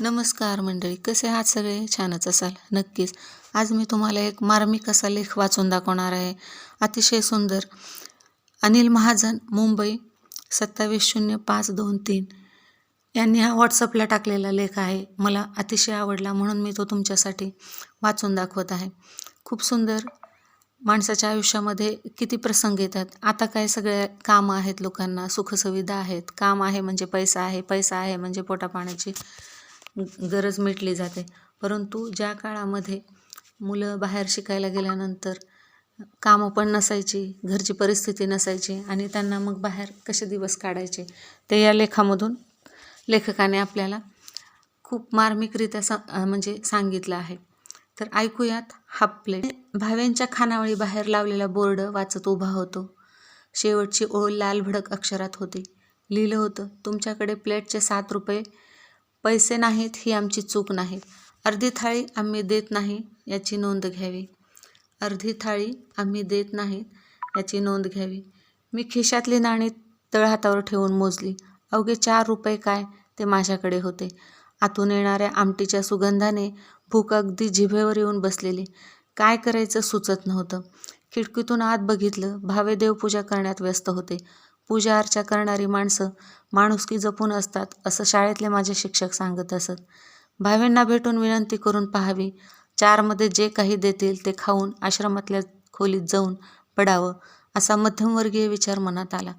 नमस्कार मंडळी कसे आहात सगळे? छानच असाल नक्कीच. आज मी तुम्हाला एक मार्मिक असा लेख वाचून दाखवणार आहे. अतिशय सुंदर. अनिल महाजन मुंबई सत्तावीस शून्य पाच दोन तीन. यांनी हा व्हॉट्सअपला टाकलेला लेख आहे. मला अतिशय आवडला म्हणून मी तो तुमच्यासाठी वाचून दाखवत आहे. खूप सुंदर. माणसाच्या आयुष्यामध्ये किती प्रसंग येतात. आता काय सगळे कामं आहेत लोकांना. सुखसुविधा आहेत. काम आहे म्हणजे पैसा आहे. पैसा आहे म्हणजे पोटापाण्याची. गरज मिटली जाते. परंतु ज्या काळामध्ये मुलं बाहेर शिकायला गेल्यानंतर कामं पण नसायची घरची परिस्थिती नसायची आणि त्यांना मग बाहेर कसे दिवस काढायचे ते या लेखामधून लेखकाने आपल्याला खूप मार्मिकरित्या सा म्हणजे सांगितलं आहे. तर ऐकूयात हाफ प्लेट भाव्यांच्या खानावळी बाहेर लावलेला बोर्ड वाचत उभा होतो. शेवटची ओळ लाल भडक अक्षरात होती. लिहिलं होतं तुमच्याकडे प्लेटचे सात रुपये पैसे नाहीत ही आमची चूक नाही. अर्धी थाळी आम्ही देत नाही याची नोंद घ्यावी. अर्धी थाळी आम्ही देत नाहीत याची नोंद घ्यावी. मी खिशातली नाणी तळहातावर ठेवून मोजली. अवघे चार रुपये काय ते माझ्याकडे होते. आतून येणाऱ्या आमटीच्या सुगंधाने भूक अगदी जिभेवर येऊन बसलेली. काय करायचं सुचत नव्हतं. खिडकीतून आत बघितलं भावे देवपूजा करण्यात व्यस्त होते. पूजा अर्चा करणारी माणसं माणुसकी जपून असतात असं शाळेतले माझे शिक्षक सांगत असत. भावेंना भेटून विनंती करून पाहावी चारमध्ये जे काही देतील ते खाऊन आश्रमातल्या खोलीत जाऊन पडावं असा मध्यमवर्गीय विचार मनात आला.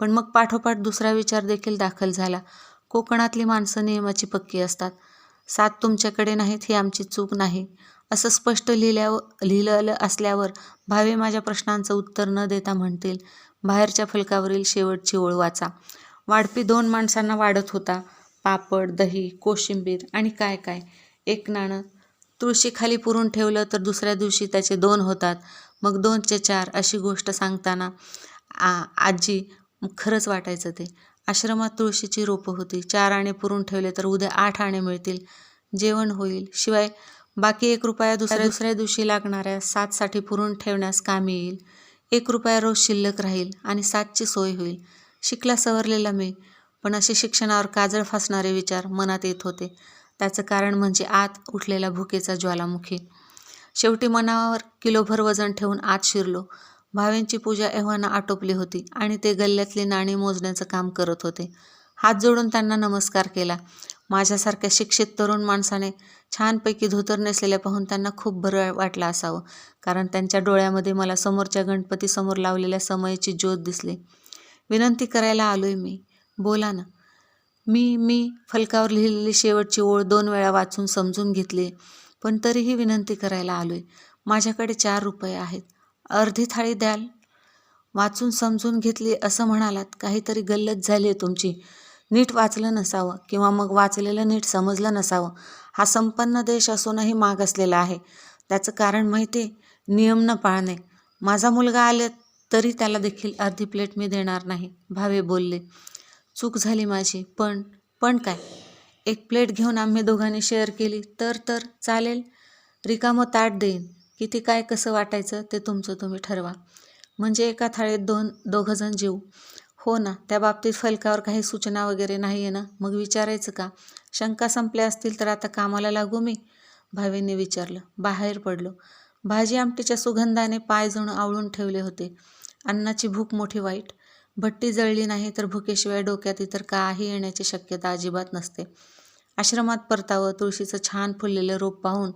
पण मग पाठोपाठ दुसरा विचार देखील दाखल झाला. कोकणातली माणसं नियमाची पक्की असतात. सात तुमच्याकडे नाहीत ही आमची चूक नाही. असं स्पष्ट लिहिल्यावर लिहिलेलं असल्यावर भावे माझ्या प्रश्नांचं उत्तर न देता म्हणतील बाहेरच्या फलकावरील शेवटची ओळ वाचा. वाढपी दोन माणसांना वाढत होता. पापड दही कोशिंबीर आणि काय काय? एक नाणं. तुळशी खाली पुरून ठेवलं तर दुसऱ्या दिवशी त्याचे दोन होतात. मग दोनचे चार अशी गोष्ट सांगताना आ आजी खरंच वाटायचं ते. आश्रमात तुळशीची रोपं होती. चार आणे पुरून ठेवले तर उद्या आठ आणे मिळतील. जेवण होईल. शिवाय बाकी एक रुपया दुसऱ्या दुसऱ्या दिवशी लागणाऱ्या सातसाठी पुरून ठेवण्यास कामी येईल. एक रुपया रोज शिल्लक राहील आणि सातची सोय होईल. शिकला सवरलेला मी पण असे शिक्षणावर काजळ फासणारे विचार मनात येत होते. त्याचं कारण म्हणजे आत उठलेला भुकेचा ज्वालामुखी. शेवटी मनावर किलोभर वजन ठेवून आत शिरलो. भावेंची पूजा एव्हाना आटोपली होती आणि ते गल्ल्यातली नाणी मोजण्याचं काम करत होते. हात जोडून त्यांना नमस्कार केला. माझ्यासारख्या शिक्षित तरुण माणसाने छानपैकी धोतर नेसलेल्या पाहून त्यांना खूप बरं वाटलं असावं. कारण त्यांच्या डोळ्यामध्ये मला समोरच्या गणपतीसमोर लावलेल्या समयची ज्योत दिसली. विनंती करायला आलोय मी. बोला ना. मी मी फलकावर लिहिलेली शेवटची ओळ दोन वेळा वाचून समजून घेतली. पण तरीही विनंती करायला आलोय. माझ्याकडे चार रुपये आहेत. अर्धी थाळी द्याल? वाचून समजून घेतली असं म्हणालात. काहीतरी गल्लत झाली आहे तुमची. नीट वाचलं नसावं किंवा मग वाचलेलं नीट समजलं नसावं हा संपन्न देश असूनही मागासलेला आहे. त्याचं कारण माहिती आहे नियम न पाळणे. माझा मुलगा आले तरी त्याला देखील अर्धी प्लेट मी देणार नाही भावे बोलले. चूक झाली माझी पण पण काय? एक प्लेट घेऊन आम्ही दोघांनी शेअर केली तर तर चालेल. रिकामं ताट देईन. किती काय कसं वाटायचं ते तुमचं तुम्ही ठरवा. म्हणजे एका थाळीत दोन दोघंजण जेऊ. हो ना त्या बाबतीत फलकावर काही सूचना वगैरे नाही आहे ना? मग विचारायचं का? शंका संपल्या असतील तर आता कामाला लागू मी? भावेने विचारलं. बाहेर पडलो. भाजी आमटीच्या सुगंधाने पाय जणू आवळून ठेवले होते. अन्नाची भूक मोठी वाईट. भट्टी जळली नाही तर भुकेशिवाय डोक्यात इतर काही येण्याची शक्यता अजिबात नसते. आश्रमात परतावं तुळशीचं छान फुललेलं रोप पाहून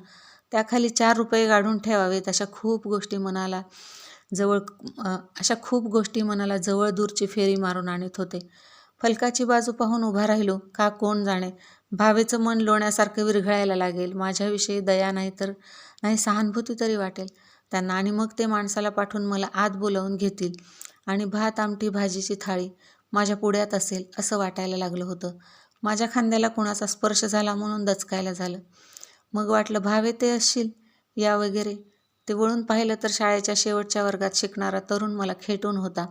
त्याखाली चार रुपये काढून ठेवावेत अशा खूप गोष्टी मनाला जवळ अशा खूप गोष्टी मनाला जवळ दूरची फेरी मारून आणत होते. फलकाची बाजू पाहून उभा राहिलो. का कोण जाणे? भावेचं मन लोण्यासारखं विरघळायला लागेल. माझ्याविषयी दया नाही तर नाही सहानुभूती तरी वाटेल. त्यांना आणि मग ते माणसाला पाठवून मला आत बोलावून घेतील आणि भात आमटी भाजीची थाळी माझ्या पुढ्यात असेल असं वाटायला लागलं होतं. माझ्या खांद्याला कुणाचा स्पर्श झाला म्हणून दचकायला झालं. मग वाटलं भावे ते असशील या वगैरे. ते वळून पाहिलं तर शाळेच्या शेवटच्या वर्गात शिकणारा तरुण मला खेटून होता.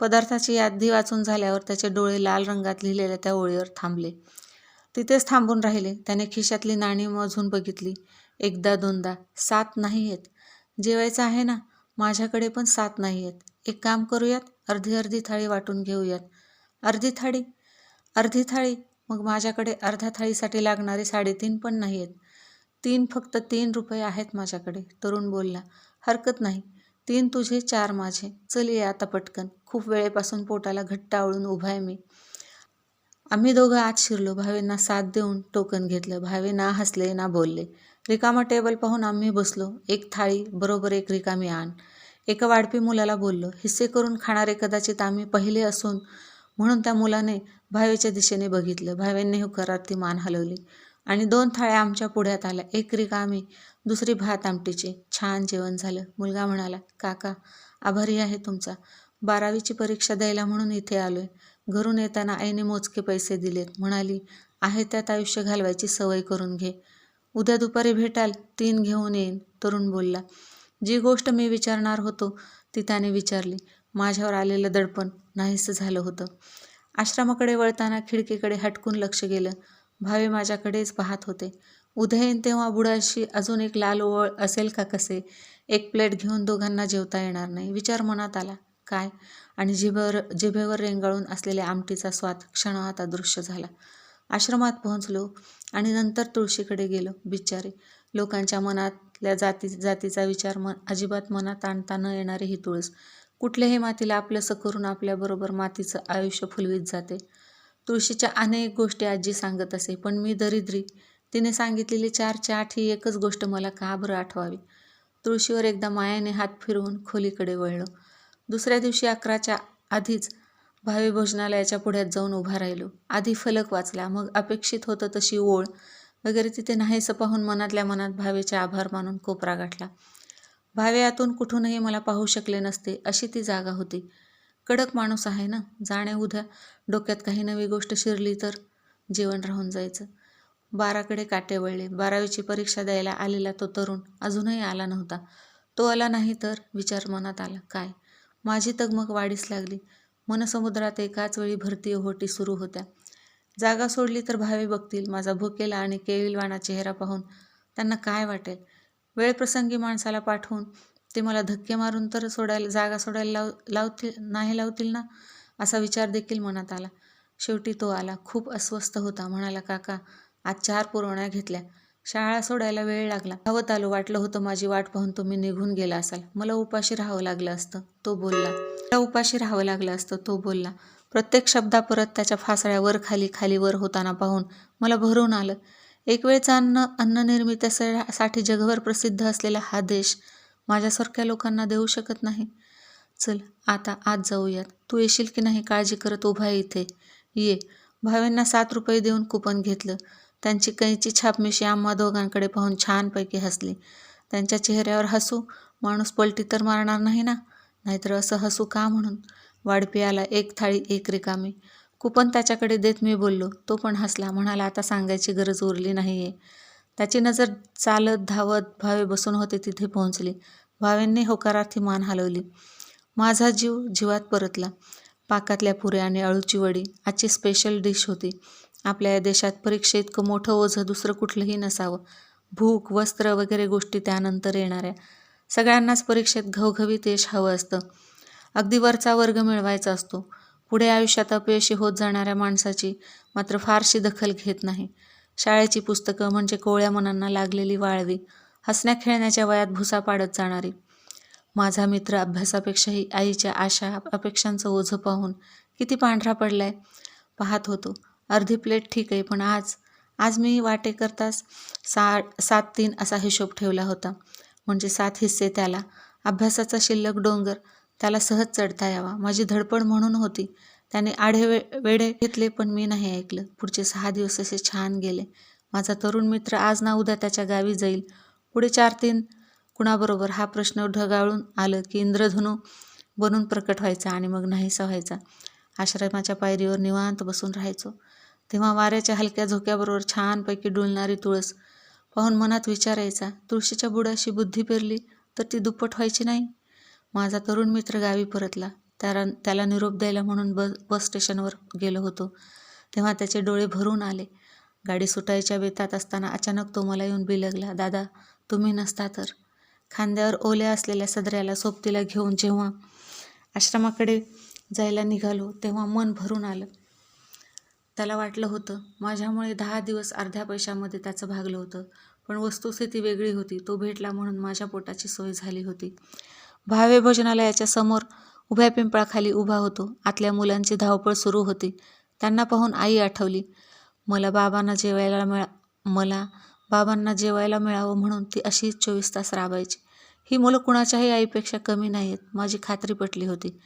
पदार्थाची यादी वाचून झाल्यावर त्याचे डोळे लाल रंगात लिहिलेल्या त्या ओळीवर थांबले. तिथेच थांबून राहिले. त्याने खिशातली नाणी मोजून बघितली. एकदा दोनदा सात नाही आहेत जेवायचं आहे ना? माझ्याकडे पण सात नाही आहेत एक काम करूयात? अर्धी अर्धी थाळी वाटून घेऊयात. अर्धी थाळी? अर्धी थाळी? मग माझ्याकडे अर्ध्या थाळीसाठी लागणारे साडेतीन पण नाही आहेत तीन फक्त तीन रुपये आहेत माझ्याकडे. तरुण बोलला हरकत नाही. तीन तुझे चार माझे. चल ये आता पटकन. खूप वेळेपासून पोटाला घट्ट आवळून उभा आहे मी. आम्ही दोघं आत शिरलो. भावेंना साथ देऊन टोकन घेतलं. भावे ना हसले ना बोलले. रिकामा टेबल पाहून आम्ही बसलो. एक थाळी बरोबर एक रिकामी आण. एका वाढपी मुलाला बोललो हिस्से करून खाणारे कदाचित आम्ही पहिले असून म्हणून त्या मुलाने भावेच्या दिशेने बघितलं. भावेंनी होकारार्थी मान हलवली. आणि दोन थाळ्या आमच्या पुढ्यात आल्या. एक रिकामी दुसरी भात आमटीची. छान जेवण झालं. मुलगा म्हणाला काका आभारी आहे तुमचा. बारावीची परीक्षा द्यायला म्हणून इथे आलोय. घरून येताना आईने मोजके पैसे दिलेत. म्हणाली आहे त्यात आयुष्य घालवायची सवय करून घे. उद्या दुपारी भेटाल तीन घेऊन येईन. तरुण बोलला जी गोष्ट मी विचारणार होतो ती त्याने विचारली. माझ्यावर आलेलं दडपण नाहीसं झालं होतं. आश्रमाकडे वळताना खिडकीकडे हटकून लक्ष गेलं. भावे माझ्याकडेच पाहत होते. उद्या येईन तेव्हा बुडाशी अजून एक लाल ओळ असेल का कसे? एक प्लेट घेऊन दोघांना जेवता येणार नाही. विचार मनात आला. काय? आणि जिभेवर जिभेवर रेंगाळून असलेल्या आमटीचा स्वाद क्षणात अदृश्य झाला. आश्रमात पोहोचलो आणि नंतर तुळशीकडे गेलो. बिचारे लोकांच्या मनातल्या जाती जातीचा विचार मन अजिबात मनात आणता न येणारी ही तुळस. कुठल्याही मातीला आपलंसं करून आपल्याबरोबर मातीचं आयुष्य फुलवीत जाते. तुळशीच्या अनेक गोष्टी आजी सांगत असे पण मी दरिद्री. तिने सांगितलेली चारची आठ ही एकच गोष्ट मला का बरं आठवावी? तुळशीवर एकदा मायाने हात फिरवून खोलीकडे वळलो. दुसऱ्या दिवशी अकराच्या आधीच भावी भोजनालयाच्या पुढ्यात जाऊन उभा राहिलो. आधी फलक वाचला मग अपेक्षित होतं तशी ओळ वगैरे तिथे नाहीसं पाहून मनातल्या मनात भावेचे आभार मानून कोपरा गाठला. भावे आतून कुठूनही मला पाहू शकले नसते अशी ती जागा होती. कडक माणूस आहे ना? जाणे उद्या डोक्यात काही नवी गोष्ट शिरली तर जेवण राहून जायचं. बाराकडे काटे वळले. बारावीची परीक्षा द्यायला आलेला तो तरुण अजूनही आला नव्हता. तो आला नाही तर विचार मनात आला. काय? माझी तगमग वाढीस लागली. मनसमुद्रात एकाच वेळी भरती ओहोटी सुरू होत्या. जागा सोडली तर भावे बघतील. माझा भुकेला आणि केविलवाणा चेहरा पाहून त्यांना काय वाटेल? वेळप्रसंगी माणसाला पाठवून ते मला धक्के मारून तर सोडायला जागा सोडायला लाव लावतील नाही लावतील ना? असा विचार देखील मनात आला. शेवटी तो आला. खूप अस्वस्थ होता. म्हणाला काका आज चार पुरवण्या घेतल्या. शाळा सोडायला वेळ लागला. धावत आलो. वाटलं होतं माझी वाट पाहून तुम्ही निघून गेला असाल. मला उपाशी राहावं लागलं असतं. तो बोलला. मला उपाशी राहावं लागलं असतं. तो बोलला. प्रत्येक शब्दा परत त्याच्या फासळ्या वर खाली खाली वर होताना पाहून मला भरून आलं. एक वेळचं अन्न अन्न निर्मितीसाठी जगभर प्रसिद्ध असलेला हा देश माझ्यासारख्या लोकांना देऊ शकत नाही. चल आता आज जाऊयात. तू येशील की नाही काळजी करत उभा आहे इथे? ये. भावेंना सात रुपये देऊन कुपन घेतलं. त्यांची कैची छापमिशी आम्हा दोघांकडे पाहून छानपैकी हसली. त्यांच्या चेहऱ्यावर हसू माणूस पलटी तर मारणार नाही ना? नाहीतर असं हसू का म्हणून? वाढपियाला आला एक थाळी एक रिकामी. कुपन त्याच्याकडे देत मी बोललो. तो पण हसला म्हणाला आता सांगायची गरज उरली नाही आहे त्याची नजर चालत धावत भावे बसून होते तिथे पोहोचली. भावेंनी होकारार्थी मान हलवली. माझा जीव जीवात परतला. पाकातल्या पुऱ्या आणि अळूची वडी. आजची स्पेशल डिश होती. आपल्या या देशात परीक्षे इतकं मोठं ओझं दुसरं कुठलंही नसावं. भूक वस्त्र वगैरे गोष्टी त्यानंतर येणाऱ्या. सगळ्यांनाच परीक्षेत घवघवीत यश हवं असतं. अगदी वरचा वर्ग मिळवायचा असतो. पुढे आयुष्यात अपयशी होत जाणाऱ्या माणसाची मात्र फारशी दखल घेत नाही. शाळेची पुस्तकं म्हणजे कोवळ्या मनांना लागलेली वाळवी हसण्या खेळण्याच्या वयात भुसा पाडत जाणारी. माझा मित्र अभ्यासापेक्षाही आईच्या आशा अपेक्षांचं ओझं पाहून किती पांढरा पडलाय पाहत होतो. अर्धी प्लेट ठीक आहे पण आज आज मी वाटे करताच सा सात तीन असा हिशोब ठेवला होता. म्हणजे सात हिस्से त्याला. अभ्यासाचा शिल्लक डोंगर त्याला सहज चढता यावा. माझी धडपड म्हणून होती. त्याने आढे वे घेतले पण मी नाही ऐकलं. पुढचे सहा दिवस असे छान गेले. माझा तरुण मित्र आज ना उद्या त्याच्या गावी जाईल. पुढे चार तीन कुणाबरोबर हा प्रश्न ढगाळून आलं की इंद्रधनू बनून प्रकट व्हायचा आणि मग नाहीसा व्हायचा. आश्रमाच्या पायरीवर निवांत बसून राहायचो. तेव्हा वाऱ्याच्या हलक्या झोक्याबरोबर छानपैकी डुलणारी तुळस पाहून मनात विचारायचा तुळशीच्या बुडाशी बुद्धी पेरली तर ती दुप्पट व्हायची नाही? माझा तरुण मित्र गावी परतला. त्याला त्याला निरोप द्यायला म्हणून बस बस स्टेशनवर गेलो होतो. तेव्हा त्याचे डोळे भरून आले. गाडी सुटायच्या बेतात असताना अचानक तो मला येऊन बिलगला दादा तुम्ही नसता तर. खांद्यावर ओल्या असलेल्या सदऱ्याला सोबतीला घेऊन जेव्हा आश्रमाकडे जायला निघालो तेव्हा मन भरून आलं. त्याला वाटलं होतं माझ्यामुळे दहा दिवस अर्ध्या पैशामध्ये त्याचं भागलं होतं पण वस्तुस्थिती वेगळी होती. तो भेटला म्हणून माझ्या पोटाची सोय झाली होती. भावे भोजनालयाच्या समोर उभ्या पिंपळाखाली उभा होतो. आतल्या मुलांची धावपळ सुरू होती. त्यांना पाहून आई आठवली मला बाबांना जेवायला मिळा मला बाबांना जेवायला मिळावं म्हणून ती अशीच चोवीस तास राबायची. ही मुलं कुणाच्याही आईपेक्षा कमी नाही आहेत माझी खात्री पटली होती.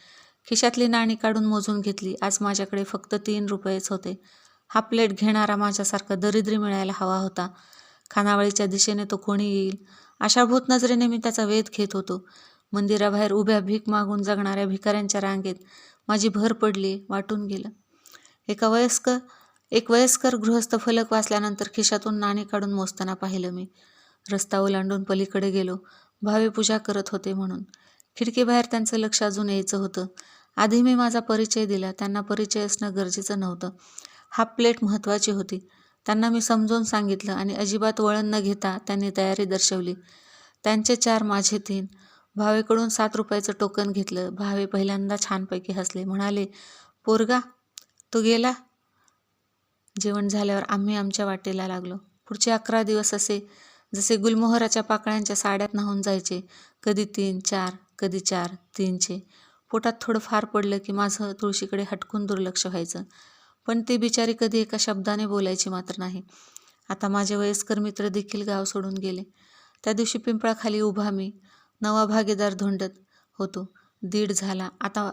खिशातली नाणी काढून मोजून घेतली. आज माझ्याकडे फक्त तीन रुपयेच होते. हा प्लेट घेणारा माझ्यासारखा दरिद्री मिळायला हवा होता. खानावळीच्या दिशेने तो कोणी येईल? आशाभूत नजरेने मी त्याचा वेध घेत होतो. मंदिराबाहेर उभ्या भीक मागून जगणाऱ्या भिकाऱ्यांच्या रांगेत माझी भर पडली वाटून गेलं. एका वयस्क एक वयस्कर गृहस्थ फलक वाचल्यानंतर खिशातून नाणी काढून मोजताना पाहिलं मी. रस्ता ओलांडून पलीकडे गेलो. भावे पूजा करत होते म्हणून. खिडकीबाहेर त्यांचं लक्ष अजून यायचं होतं. आधी मी माझा परिचय दिला. त्यांना परिचय असणं गरजेचं नव्हतं. हाफ प्लेट महत्त्वाची होती. त्यांना मी समजावून सांगितलं आणि अजिबात वळण न घेता त्यांनी तयारी दर्शवली. त्यांचे चार माझे तीन. भावेकडून सात रुपयाचं टोकन घेतलं. भावे पहिल्यांदा छानपैकी हसले. म्हणाले पोरगा तो गेला? जेवण झाल्यावर आम्ही आमच्या वाटेला लागलो. पुढचे अकरा दिवस असे जसे गुलमोहराच्या पाकळ्यांच्या साड्यात नाहून जायचे. कधी तीन चार कधी चार तीनचे. पोटात थोडं फार पडलं की माझं तुळशीकडे हटकून दुर्लक्ष व्हायचं. पण ती बिचारी कधी एका शब्दाने बोलायची मात्र नाही. आता माझे वयस्कर मित्र देखील गाव सोडून गेले. त्या दिवशी पिंपळाखाली उभा मी. नवा भागीदार धोंडत होतो. दीड झाला. आता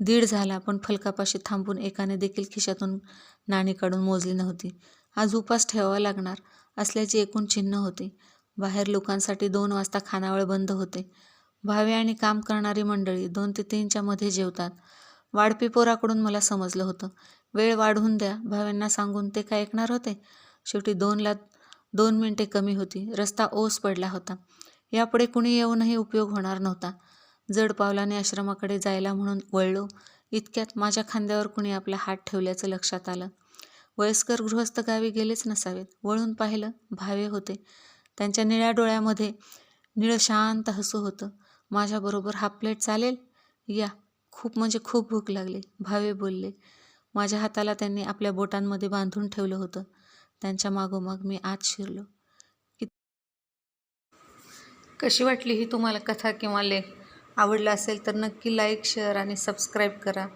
दीड झाला पण फलकापाशी थांबून एकाने देखील खिशातून नाणी काढून मोजली नव्हती. आज उपास ठेवावा लागणार असल्याची एकूण चिन्ह होते. बाहेर लोकांसाठी दोन वाजता खानावळ बंद होते. भावे आणि काम करणारी मंडळी दोन ते तीनच्या मध्ये जेवतात. वाढपी पोराकडून मला समजलं होतं. वेळ वाढवून द्या. भाव्यांना सांगून ते काय ऐकणार होते? शेवटी दोनला दोन मिनिटे कमी होती. रस्ता ओस पडला होता. यापुढे कुणी येऊनही उपयोग होणार नव्हता. जड पावलाने आश्रमाकडे जायला म्हणून वळलो. इतक्यात माझ्या खांद्यावर कुणी आपला हात ठेवल्याचं लक्षात आलं. वयस्कर गृहस्थ गावी गेलेच नसावेत. वळून पाहिलं भावे होते. त्यांच्या निळ्या डोळ्यामध्ये निळं शांत हसू होतं. माझ्याबरोबर हाफ प्लेट चालेल? या. खूप म्हणजे खूप भूक लागली. भावे बोलले. माझ्या हाताला त्यांनी आपल्या बोटांमध्ये बांधून ठेवलं होतं. त्यांच्या मागोमाग मी आत शिरलो. कशी वाटली ही तुम्हाला कथा किंवा लेख? आवडला असेल तर नक्की लाईक शेअर आणि सबस्क्राईब करा.